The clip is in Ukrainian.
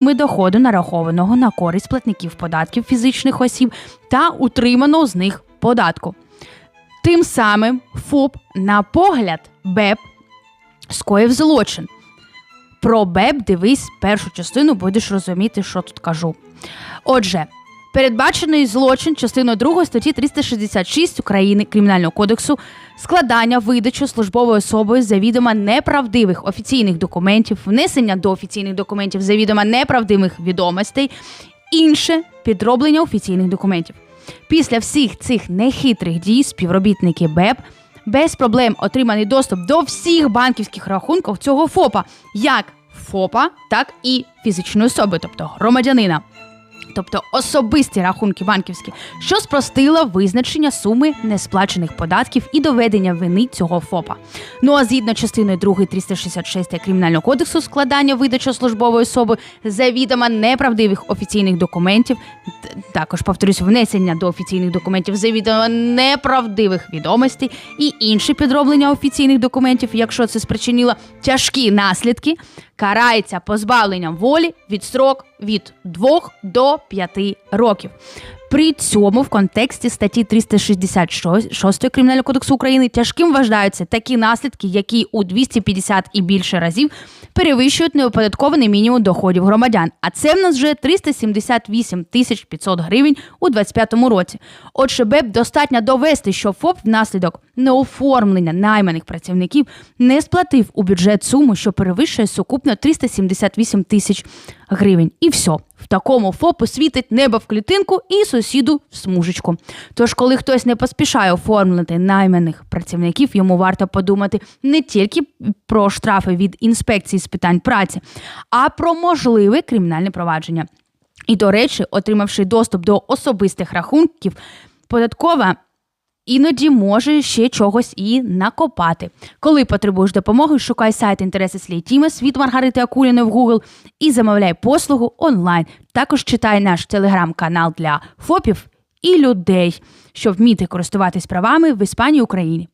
доходу нарахованого на користь платників податків фізичних осіб та утриманого з них податку. Тим самим ФОП на погляд БЕП скоїв злочин. Про БЕП дивись першу частину, будеш розуміти, що тут кажу. Отже, передбачений злочин частиною 2 статті 366 України Кримінального кодексу складання видачу службовою особою завідомо неправдивих офіційних документів, внесення до офіційних документів завідомо неправдивих відомостей, інше підроблення офіційних документів. Після всіх цих нехитрих дій співробітники БЕП без проблем отриманий доступ до всіх банківських рахунків цього ФОПа, як ФОПа, так і фізичної особи, тобто громадянина. Тобто особисті рахунки банківські, що спростило визначення суми несплачених податків і доведення вини цього ФОПа. Ну а згідно частиною 2 366 Кримінального кодексу складання видачі службової особи завідомо неправдивих офіційних документів, також повторюсь, внесення до офіційних документів завідомо неправдивих відомостей і інші підроблення офіційних документів, якщо це спричинило тяжкі наслідки, карається позбавленням волі від строк від 2 до 5 років. При цьому в контексті статті 366 Кримінального кодексу України тяжким вважаються такі наслідки, які у 250 і більше разів перевищують неоподаткований мінімум доходів громадян. А це в нас вже 378 тисяч 500 гривень у 2025 році. Отже, БЕП достатньо довести, що ФОП внаслідок неоформлення найманих працівників не сплатив у бюджет суму, що перевищує сукупно 378 тисяч гривень. І все. В такому ФОПу світить небо в клітинку і сусіду в смужечку. Тож, коли хтось не поспішає оформлити найманих працівників, йому варто подумати не тільки про штрафи від інспекції з питань праці, а про можливе кримінальне провадження. І, до речі, отримавши доступ до особистих рахунків, податкова іноді може ще чогось і накопати. Коли потребуєш допомоги, шукай сайт інтереси Слій Тімес від Маргарити Акуліни в Google і замовляй послугу онлайн. Також читай наш телеграм-канал для ФОПів і людей, щоб вміти користуватись правами в Іспанії Україні.